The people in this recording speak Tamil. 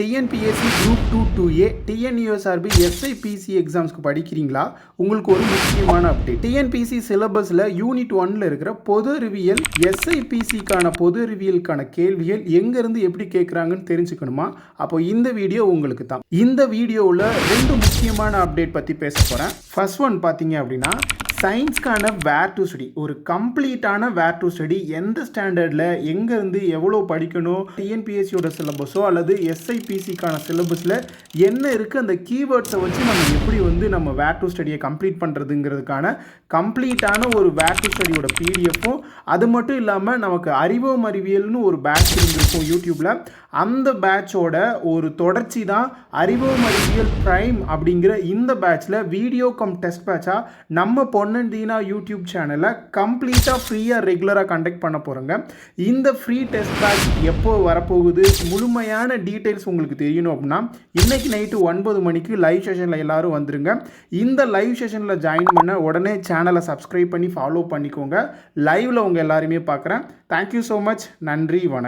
TNPSC group two two A TNUSRB SI PC எக்ஸாம்ஸ்க்கு படிக்கிறீங்களா? உங்களுக்கு ஒரு முக்கியமான அப்டேட் டிஎன்பிசி சிலபஸில் யூனிட் ஒன்ல இருக்கிற பொது அறிவியல் எஸ்ஐபிசிக்கான பொது அறிவியலுக்கான கேள்விகள் எங்கேருந்து எப்படி கேட்குறாங்கன்னு தெரிஞ்சுக்கணுமா? அப்போ இந்த வீடியோ உங்களுக்கு தான். இந்த வீடியோவில் ரெண்டு முக்கியமான அப்டேட் பற்றி பேச போகிறேன் ஃபர்ஸ்ட் ஒன் பார்த்தீங்க அப்படின்னா சயின்ஸ்க்கான வேர் டு ஸ்டடி ஒரு கம்ப்ளீட்டான வேர் டு ஸ்டடி எந்த ஸ்டாண்டர்டில் எங்கேருந்து எவ்வளோ படிக்கணும்? டிஎன்பிஎஸ்சியோட சிலபஸோ அல்லது எஸ்ஐபிசிக்கான சிலபஸில் என்ன இருக்குது அந்த கீவேர்ட்ஸை வச்சு நம்ம எப்படி வந்து நம்ம வேர் டு ஸ்டடியை கம்ப்ளீட் பண்ணுறதுங்கிறதுக்கான கம்ப்ளீட்டான ஒரு வேர் டு ஸ்டடியோட பிடிஎஃப்பும் அது மட்டும் இல்லாமல் நமக்கு அறிவோம் அறிவியல்னு ஒரு பேட்ச் இருந்திருக்கும் யூடியூப்பில் அந்த பேட்சோட ஒரு தொடர்ச்சி தான் அறிவோம் அறிவியல் ப்ரைம் அப்படிங்கிற இந்த பேட்ச்சில் வீடியோ கம் டெஸ்ட் பேட்சாக நம்ம பொன்னன் தீனா யூடியூப் சேனலை கம்ப்ளீட்டாக ஃப்ரீயாக ரெகுலராக கண்டக்ட் பண்ண போகிறோங்க இந்த ஃப்ரீ டெஸ்ட் பேட்ச் எப்போ வரப்போகுது? முழுமையான டீட்டெயில்ஸ் உங்களுக்கு தெரியணும் அப்படின்னா இன்னைக்கு நைட்டு ஒன்பது மணிக்கு லைவ் செஷனில் எல்லாரும் வந்துருங்க. இந்த லைவ் செஷனில் ஜாயின் பண்ண உடனே சேனலை சப்ஸ்கிரைப் பண்ணி ஃபாலோ பண்ணிக்கோங்க. லைவில் உங்கள் எல்லாருமே பார்க்குறேன் தேங்க்யூ ஸோ மச் நன்றி வணக்கம்.